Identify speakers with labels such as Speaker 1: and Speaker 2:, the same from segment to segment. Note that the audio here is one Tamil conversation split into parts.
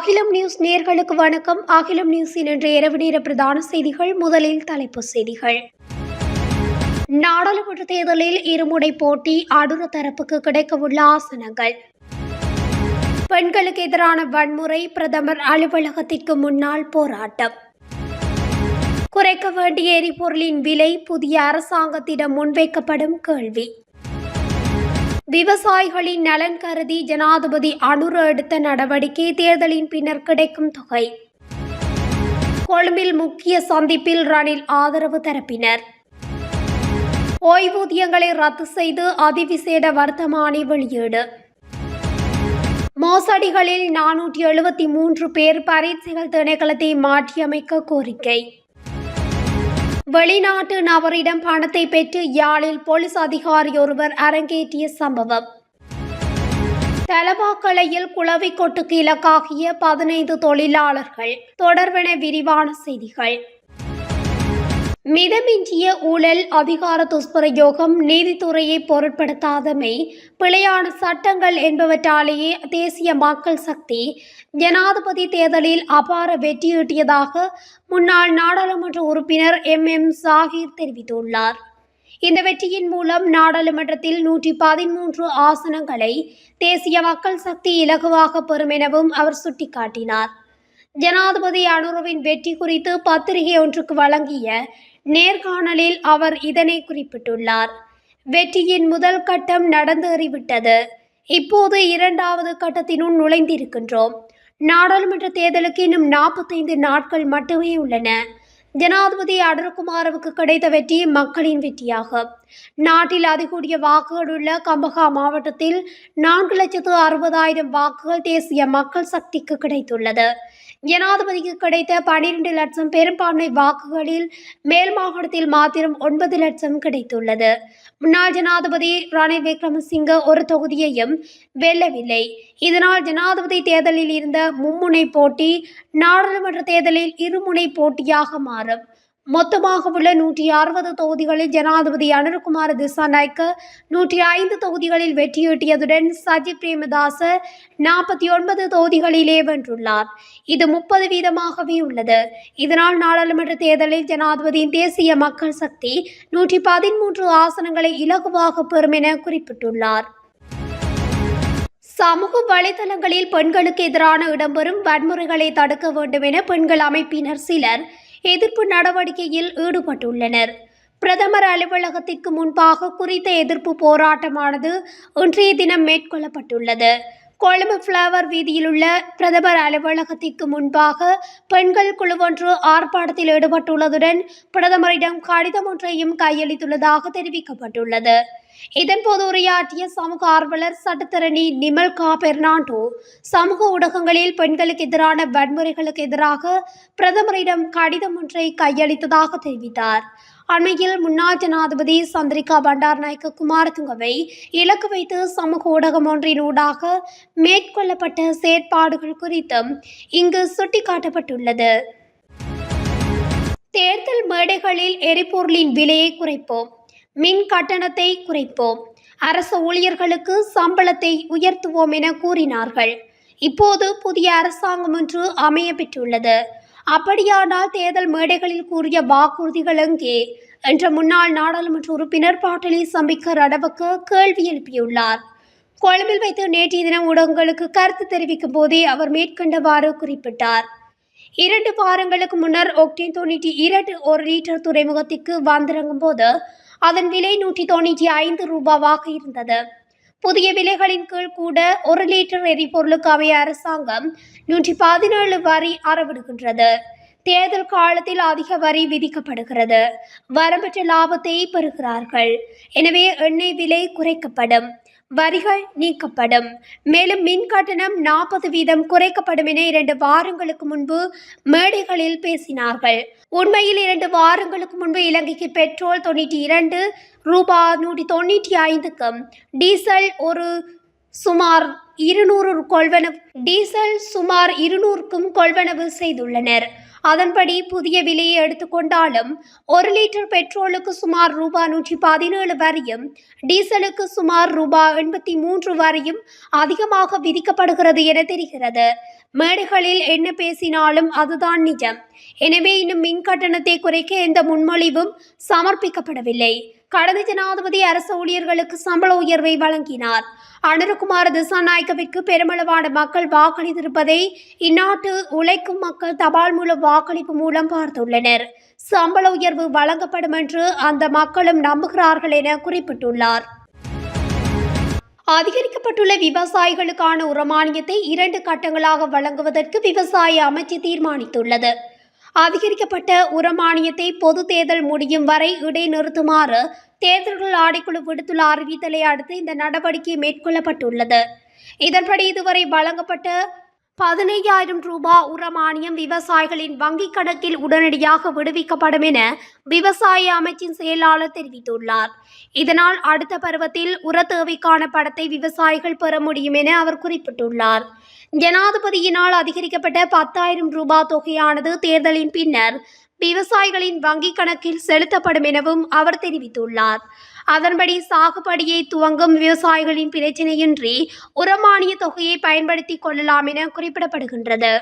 Speaker 1: அகிலம் நியூஸ் நேர்களுக்கு வணக்கம். அகிலம் நியூஸின் இன்று இரவு நேர பிரதான செய்திகள் முதலில் தலைப்புச் செய்திகள். நாடாளுமன்ற தேர்தலில் இருமுனை போட்டி அடுத்த தரப்புக்கு கிடைக்கவுள்ள ஆசனங்கள். பெண்களுக்கு எதிரான வன்முறை பிரதமர் அலுவலகத்திற்கு முன்னால் போராட்டம். குறைக்க வேண்டிய எரிபொருளின் விலை புதிய அரசாங்கத்திடம் முன்வைக்கப்படும் கேள்வி. விவசாயிகளின் நலன் கருதி ஜனாதிபதி அனுர எடுத்த நடவடிக்கை தேர்தலின் பின்னர் கிடைக்கும் தொகை. கொழும்பில் முக்கிய சந்திப்பில் ரணில் ஆதரவு தரப்பினர். ஓய்வூதியங்களை ரத்து செய்து அதிவிசேட வர்த்தமானி வெளியீடு. மோசடிகளில் நானூற்றி எழுபத்தி மூன்று பேர் பரீட்சைகள் திணைக்களத்தை மாற்றியமைக்க கோரிக்கை. வெளிநாட்டு நபரிடம் பணத்தை பெற்று யாழில் போலீஸ் அதிகாரி ஒருவர் அரங்கேற்றிய சம்பவம். தலவாக்கலையில் குளவிக்கொட்டுக்கு இலக்காகிய பதினைந்து தொழிலாளர்கள் தொடர்பென விரிவான செய்திகள். மிதமிஞ்சிய ஊழல் அதிகார துஷ்பிரயோகம் நீதித்துறையை பொருட்படுத்தாதமை பிழையான சட்டங்கள் என்பவற்றாலேயே தேசிய மக்கள் சக்தி ஜனாதிபதி தேர்தலில் அபார வெற்றியீட்டியதாக முன்னாள் நாடாளுமன்ற உறுப்பினர் எம். எம். சாஹிர் தெரிவித்துள்ளார். இந்த வெற்றியின் மூலம் நாடாளுமன்றத்தில் நூற்றி பதிமூன்று ஆசனங்களை தேசிய மக்கள் சக்தி இலகுவாக பெறும் எனவும் அவர் சுட்டிக்காட்டினார். ஜனாதிபதி அனுருவின் வெற்றி குறித்து பத்திரிகை ஒன்றுக்கு வழங்கிய நேர்காணலில் அவர் இதனை குறிப்பிட்டுள்ளார். வெற்றியின் முதல் கட்டம் நடந்தேறிவிட்டது. இப்போது இரண்டாவது கட்டத்தினுள் நுழைந்திருக்கின்றோம். நாடாளுமன்ற தேர்தலுக்கு இன்னும் நாற்பத்தைந்து நாட்கள் மட்டுமே உள்ளன. ஜனாதிபதி அடர்குமாரவுக்கு கிடைத்த வெற்றி மக்களின் வெற்றியாகும். நாட்டில் அதிகூடிய வாக்குகள் உள்ள கம்பகா மாவட்டத்தில் நான்கு லட்சத்து அறுபதாயிரம் வாக்குகள் தேசிய மக்கள் சக்திக்கு கிடைத்துள்ளது. ஜனாதிபதிக்கு கிடைத்த பனிரெண்டு லட்சம் பெரும்பான்மை வாக்குகளில் மேல் மாகாணத்தில் மாத்திரம் ஒன்பது லட்சம் கிடைத்துள்ளது. முன்னாள் ஜனாதிபதி ரணில் விக்ரமசிங்க ஒரு தொகுதியையும் வெல்லவில்லை. இதனால் ஜனாதிபதி தேர்தலில் இருந்த மும்முனை போட்டி நாடாளுமன்ற தேர்தலில் இருமுனை போட்டியாக மாறும். மொத்தமாக உள்ள நூற்றி அறுபது தொகுதிகளில் ஜனாதிபதி அனுர்குமார் திசாநாயக்க நூற்றி ஐந்து தொகுதிகளில் வெற்றியீட்டியதுடன் சஜித் பிரேமதாச நாற்பத்தி ஒன்பது தொகுதிகளிலே வென்றுள்ளார். இது முப்பது வீதமாகவே உள்ளது. இதனால் நாடாளுமன்ற தேர்தலில் ஜனாதிபதியின் தேசிய மக்கள் சக்தி நூற்றி பதிமூன்று ஆசனங்களை இலகுவாக பெறும் என குறிப்பிட்டுள்ளார். சமூக வலைதளங்களில் பெண்களுக்கு எதிரான இடம்பெறும் வன்முறைகளை தடுக்க வேண்டும் என பெண்கள் அமைப்பினர் சிலர் எதிர்ப்பு நடவடிக்கையில் ஈடுபட்டுள்ளனர். பிரதமர் அலுவலகத்திற்கு முன்பாக குறித்த எதிர்ப்பு போராட்டமானது இன்றைய தினம் மேற்கொள்ளப்பட்டுள்ளது. கொழும்பு ஃப்ளவர் வீதியில் உள்ள பிரதமர் அலுவலகத்திற்கு முன்பாக பெண்கள் குழுவொன்று ஆர்ப்பாட்டத்தில் ஈடுபட்டுள்ளதுடன் பிரதமரிடம் கடிதம் ஒன்றையும் கையளித்துள்ளதாக தெரிவிக்கப்பட்டுள்ளது. இதன்போது உரையாற்றிய சமூக ஆர்வலர் சட்டத்தரணி நிமல் கா. பெர்னாண்டோ சமூக ஊடகங்களில் பெண்களுக்கு எதிரான வன்முறைகளுக்கு எதிராக பிரதமரிடம் கடிதம் ஒன்றை கையளித்ததாக தெரிவித்தார். அண்மையில் முன்னாள் ஜனாதிபதி சந்திரிகா பண்டாரநாயக்க குமாரதுங்கவை இலக்கு வைத்து சமூக ஊடகம் ஒன்றின் ஊடாக மேற்கொள்ளப்பட்ட செயற்பாடுகள் குறித்தும் இங்கு சுட்டிக்காட்டப்பட்டுள்ளது. தேர்தல் மேடைகளில் எரிபொருளின் விலையை குறைப்போம். மின் கட்டணத்தை குறைப்போம். அரசு ஊழியர்களுக்கு சம்பளத்தை உயர்த்துவோம் என கூறினார்கள். இப்போது புதிய அரசாங்கம் ஒன்று அமைய பெற்றுள்ளது. அப்படியானால் தேர்தல் மேடைகளில் கூறிய வாக்குறுதிகள் எங்கே? என்ற முன்னாள் நாடாளுமன்ற உறுப்பினர் பாட்டலி சம்பிக்க அடவுக்கு கேள்வி எழுப்பியுள்ளார். கொழும்பில் வைத்து நேற்றைய தினம் ஊடகங்களுக்கு கருத்து தெரிவிக்கும் போதே அவர் மேற்கண்டவாறு குறிப்பிட்டார். இரண்டு வாரங்களுக்கு முன்னர் ஒக்டேன் தொண்ணூற்றி இரண்டு ஒரு லிட்டர் துறைமுகத்திற்கு வந்திறங்கும் போது அதன் விலை நூற்றி தொண்ணூற்றி ஐந்து ரூபாவாக இருந்தது. புதிய விலைகளின் கீழ் கூட ஒரு லிட்டர் எரிபொருளுக்கு அரசாங்கம் நூற்றி பதினேழு வரி அறவிடுகின்றது. தேர்தல் காலத்தில் அதிக வரி விதிக்கப்படுகிறது. வரம்பற்ற லாபத்தை பெறுகிறார்கள். எனவே எண்ணெய் விலை குறைக்கப்படும். வரிகள் நீக்கப்படும். மேலும் மின் கட்டணம் நாற்பது வீதம் குறைக்கப்படும் என இரண்டு வாரங்களுக்கு முன்பு மேடைகளில் பேசினார்கள். உண்மையில் இரண்டு வாரங்களுக்கு முன்பு இலங்கைக்கு பெட்ரோல் தொண்ணூற்றி இரண்டு ரூபாய் நூற்றி தொண்ணூற்றி ஐந்துக்கும் டீசல் ஒரு சுமார் இருநூறு கொள்வனவு டீசல் சுமார் இருநூறுக்கும் கொள்வனவு செய்துள்ளனர். அதன்படி புதிய விலையை எடுத்துக்கொண்டாலும் ஒரு லிட்டர் பெட்ரோலுக்கு சுமார் ரூபாய் நூற்றி பதினேழு வரையும் டீசலுக்கு சுமார் ரூபாய் எண்பத்தி மூன்று வரையும் அதிகமாக விதிக்கப்படுகிறது என தெரிகிறது. மேடைகளில் என்ன பேசினாலும் அதுதான் நிஜம். எனவே இன்னும் மின் கட்டணத்தை குறைக்க எந்த முன்மொழிவும் சமர்ப்பிக்கப்படவில்லை. கடந்த ஜனாதிபதி அரசு ஊழியர்களுக்கு சம்பள உயர்வை வழங்கினார். அனுரகுமார திசாநாயக்கவிற்கு பெருமளவான மக்கள் வாக்களித்திருப்பதை இந்நாட்டு உழைக்கும் மக்கள் தபால் மூலம் வாக்களிப்பு மூலம் பார்த்துள்ளனர். சம்பள உயர்வு வழங்கப்படும் என்று அந்த மக்களும் நம்புகிறார்கள் என குறிப்பிட்டுள்ளார். அதிகரிக்கப்பட்டுள்ள விவசாயிகளுக்கான உரமானியத்தை இரண்டு கட்டங்களாக வழங்குவதற்கு விவசாய அமைச்சு தீர்மானித்துள்ளது. அதிகரிக்கப்பட்ட உரமானியத்தை பொது தேர்தல் முடியும் வரை இடைநிறுத்துமாறு தேர்தல்கள் ஆணைக்குழு விடுத்துள்ள அறிவித்தலை அடுத்து இந்த நடவடிக்கை மேற்கொள்ளப்பட்டுள்ளது. இதன்படி இதுவரை வழங்கப்பட்ட பதினையாயிரம் ரூபாய் உரமானியம் விவசாயிகளின் வங்கிக் கணக்கில் உடனடியாக விடுவிக்கப்படும் என விவசாய அமைச்சின் செயலாளர் தெரிவித்துள்ளார். இதனால் அடுத்த பருவத்தில் உர தேவைக்கான படத்தை விவசாயிகள் பெற முடியும் என அவர் குறிப்பிட்டுள்ளார். ஜனாதிபதியினால் அதிகரிக்கப்பட்ட பத்தாயிரம் ரூபாய் தொகையானது தேர்தலின் பின்னர் விவசாயிகளின் வங்கிக் கணக்கில் செலுத்தப்படும் எனவும் அவர் தெரிவித்துள்ளார். அதன்படி சாகுபடியை துவங்கும் விவசாயிகளின் பிரச்சினையின்றி உரமானிய தொகையை பயன்படுத்திக் கொள்ளலாம் என குறிப்பிடப்படுகின்றது.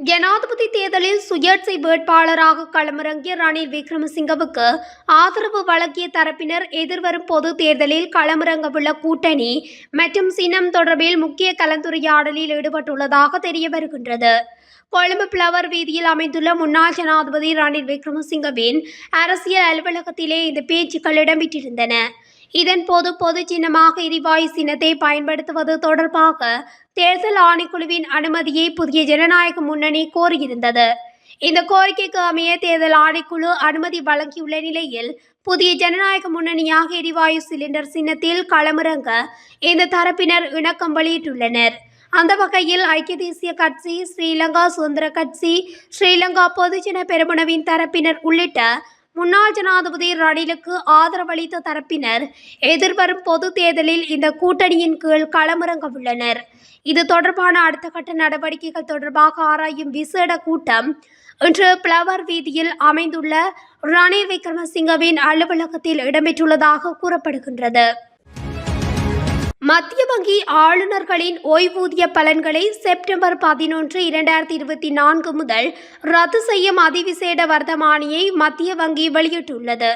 Speaker 1: ஜனாதிபதி தேர்தலில் சுயேட்சை வேட்பாளராக களமிறங்கிய ரணில் விக்ரமசிங்கவுக்கு ஆதரவு வழங்கிய தரப்பினர் எதிர்வரும் பொது தேர்தலில் களமிறங்கவுள்ள கூட்டணி மற்றும் சின்னம் தொடர்பில் முக்கிய கலந்துரையாடலில் ஈடுபட்டுள்ளதாக தெரிய வருகின்றது கொழும்பு பிளவர் வீதியில் அமைந்துள்ள முன்னாள் ஜனாதிபதி ரணில் விக்ரமசிங்கவின் அரசியல் அலுவலகத்திலே இந்த பேச்சுக்கள் இடம்பெற்றிருந்தன. இதன்போது பொது சின்னமாக எரிவாயு சின்னத்தை பயன்படுத்துவது தொடர்பாக தேர்தல் ஆணைக்குழுவின் அனுமதியை புதிய ஜனநாயக முன்னணி கோரியிருந்தது. இந்த கோரிக்கைக்கு அமைய தேர்தல் ஆணைக்குழு அனுமதி வழங்கியுள்ள நிலையில் புதிய ஜனநாயக முன்னணியாக எரிவாயு சிலிண்டர் சின்னத்தில் களமிறங்க இந்த தரப்பினர் இணக்கம் வெளியிட்டுள்ளனர். அந்த வகையில் ஐக்கிய தேசிய கட்சி ஸ்ரீலங்கா சுதந்திர கட்சி ஸ்ரீலங்கா பொதுஜன பெருமனவின் தரப்பினர் உள்ளிட்ட முன்னாள் ஜனாதிபதி ரணிலுக்கு ஆதரவளித்த தரப்பினர் எதிர்வரும் பொது தேர்தலில் இந்த கூட்டணியின் கீழ் களமிறங்க உள்ளனர். இது தொடர்பான அடுத்த கட்ட நடவடிக்கைகள் தொடர்பாக ஆராயும் விசேட கூட்டம் இன்று பிளவர் வீதியில் அமைந்துள்ள ரணில் விக்ரமசிங்கவின் அலுவலகத்தில் இடம்பெற்றுள்ளதாக கூறப்படுகின்றது. மத்திய வங்கி ஆளுநர்களின் ஓய்வூதிய பலன்களை செப்டம்பர் பதினொன்று இரண்டாயிரத்தி இருபத்தி நான்கு முதல் ரத்து செய்யும் அதிவிசேட வர்த்தமானியை மத்திய வங்கி வெளியிட்டுள்ளது.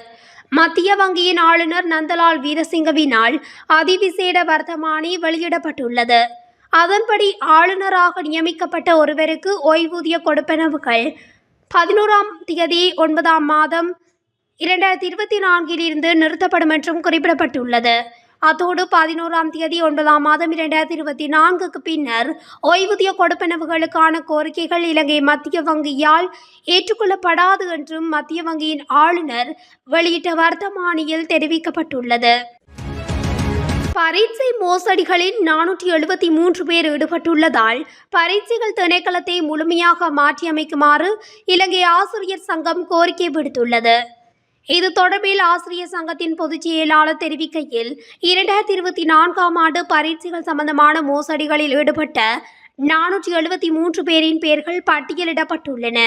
Speaker 1: மத்திய வங்கியின் ஆளுநர் நந்தலால் வீரசிங்கவினால் அதிவிசேட வர்த்தமானி வெளியிடப்பட்டுள்ளது. அதன்படி ஆளுநராக நியமிக்கப்பட்ட ஒருவருக்கு ஓய்வூதிய கொடுப்பனவுகள் பதினோராம் தேதி ஒன்பதாம் மாதம் இரண்டாயிரத்தி இருபத்தி நான்கில் இருந்து நிறுத்தப்படும் என்றும் குறிப்பிடப்பட்டுள்ளது. அத்தோடு பதினோராம் தேதி ஒன்பதாம் மாதம் இரண்டாயிரத்தி இருபத்தி நான்குக்கு பின்னர் ஓய்வூதிய கொடுப்பனவுகளுக்கான கோரிக்கைகள் இலங்கை மத்திய வங்கியால் ஏற்றுக்கொள்ளப்படாது என்றும் மத்திய வங்கியின் ஆளுநர் வெளியிட்ட வர்த்தமானியில் தெரிவிக்கப்பட்டுள்ளது. பரீட்சை மோசடிகளில் நானூற்றி எழுபத்தி மூன்று பேர் ஈடுபட்டுள்ளதால் பரீட்சைகள் திணைக்களத்தை முழுமையாக மாற்றியமைக்குமாறு இலங்கை ஆசிரியர் சங்கம் கோரிக்கை விடுத்துள்ளது. இது தொடர்பில் ஆசிரியர் சங்கத்தின் பொதுச் செயலாளர் தெரிவிக்கையில் இரண்டாயிரத்தி இருபத்தி நான்காம் ஆண்டு பரீட்சைகள் சம்பந்தமான மோசடிகளில் ஈடுபட்ட நானூற்றி எழுபத்தி மூன்று பேரின் பெயர்கள் பட்டியலிடப்பட்டுள்ளன.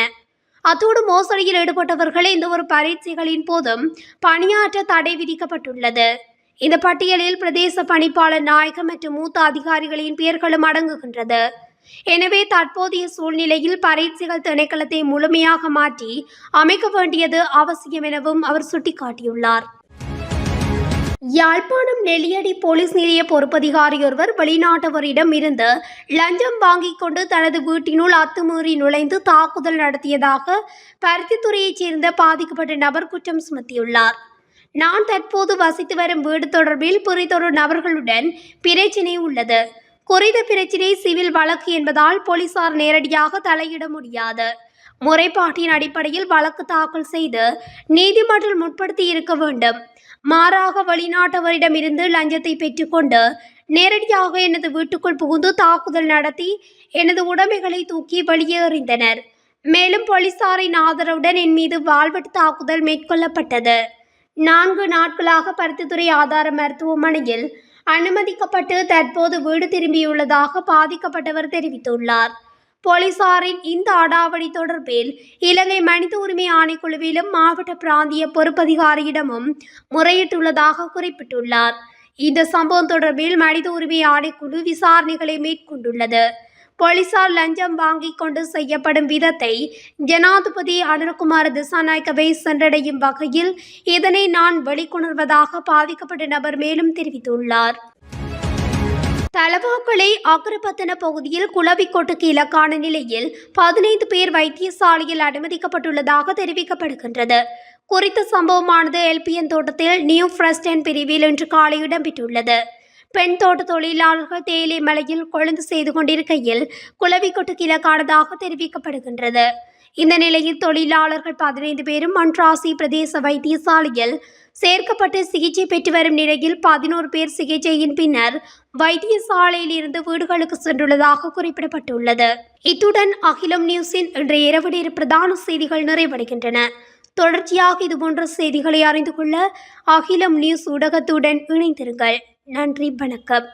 Speaker 1: அத்தோடு மோசடியில் ஈடுபட்டவர்கள் இந்த ஒரு பரீட்சைகளின் போதும் பணியாற்ற தடை விதிக்கப்பட்டுள்ளது. இந்த பட்டியலில் பிரதேச பணிப்பாளர் நாயகம் மற்றும் மூத்த அதிகாரிகளின் பெயர்களும் அடங்குகின்றது. எனவே தற்போதைய சூழ்நிலையில் பரீட்சைகள் திணைக்களத்தை முழுமையாக மாற்றி அமைக்க வேண்டியது அவசியம் எனவும் அவர் சுட்டிக்காட்டியுள்ளார். யாழ்ப்பாணம் நெல்லியடி போலீஸ் நிலைய பொறுப்பதிகாரியொருவர் வெளிநாட்டவரிடம் இருந்து லஞ்சம் வாங்கிக் கொண்டு தனது வீட்டினுள் அத்துமீறி நுழைந்து தாக்குதல் நடத்தியதாக பருத்தித்துறையைச் சேர்ந்த பாதிக்கப்பட்ட நபர் குற்றம் சுமத்தியுள்ளார். நான் தற்போது வசித்து வரும் வீடு தொடர்பில் புரிதொரு நபர்களுடன் பிரச்சினை உள்ளது. குறித்த பிரச்சினை சிவில் வழக்கு என்பதால் போலீசார் நேரடியாக தலையிட முடியாது. முறைப்பாட்டின் அடிப்படையில் வழக்கு தாக்கல் செய்து நீதிமன்றம் முற்படுத்தி இருக்க வேண்டும். மாறாக வெளிநாட்டவரிடமிருந்து லஞ்சத்தை பெற்றுக்கொண்டு நேரடியாக எனது வீட்டுக்குள் புகுந்து தாக்குதல் நடத்தி எனது உடைமைகளை தூக்கி வெளியேறிந்தனர். மேலும் போலீசாரின் ஆதரவுடன் என் மீது வாழ்வெட்டு தாக்குதல் மேற்கொள்ளப்பட்டது. நான்கு நாட்களாக பருத்தித்துறை ஆதார மருத்துவமனையில் அனுமதிக்கப்பட்டு தற்போது வீடு திரும்பியுள்ளதாக பாதிக்கப்பட்டவர் தெரிவித்துள்ளார். போலீசாரின் இந்த அடாவடி தொடர்பில் இலங்கை மனித உரிமை ஆணைக்குழுவிலும் மாவட்ட பிராந்திய பொறுப்பதிகாரியிடமும் முறையிட்டுள்ளதாக குறிப்பிட்டுள்ளார். இந்த சம்பவம் தொடர்பில் மனித உரிமை ஆணைக்குழு விசாரணைகளை மேற்கொண்டுள்ளது. போலீசார் லஞ்சம் வாங்கிக் கொண்டு செய்யப்படும் விதத்தை ஜனாதிபதி அனுரகுமார திசாநாயக்கவை சென்றடையும் வகையில் இதனை நான் வெளிக்கொணர்வதாக பாதிக்கப்பட்ட நபர் மேலும் தெரிவித்துள்ளார். தலவாக்கலை அக்ரபத்தன பகுதியில் குளவிக்கோட்டுக்கு இலக்கான நிலையில் பதினைந்து பேர் வைத்தியசாலையில் அனுமதிக்கப்பட்டுள்ளதாக தெரிவிக்கப்படுகின்றது. குறித்த சம்பவமானது எல்பிஎன் தோட்டத்தில் நியூ ஃப்ரஸ்டன் பிரிவில் இன்று காலை இடம்பெற்றுள்ளது. பெண் தோட்ட தொழிலாளர்கள் தேயிலை மலையில் கொழுந்து செய்து கொண்டிருக்கையில் குளவிக்கொட்டுக்கு கிழக்கானதாக தெரிவிக்கப்படுகின்றது. இந்த நிலையில் தொழிலாளர்கள் பதினைந்து பேரும் மன்றாசி பிரதேச வைத்தியசாலையில் சேர்க்கப்பட்டு சிகிச்சை பெற்று வரும் நிலையில் பதினோரு பேர் சிகிச்சையின் பின்னர் வைத்தியசாலையில் இருந்து வீடுகளுக்கு சென்றுள்ளதாக குறிப்பிடப்பட்டுள்ளது. இத்துடன் அகிலம் நியூஸின் இன்றைய இரவு நேர பிரதான செய்திகள் நிறைவடைகின்றன. தொடர்ச்சியாக இதுபோன்ற செய்திகளை அறிந்து கொள்ள அகிலம் நியூஸ் ஊடகத்துடன் இணைந்திருங்கள். நன்றி வணக்கம்.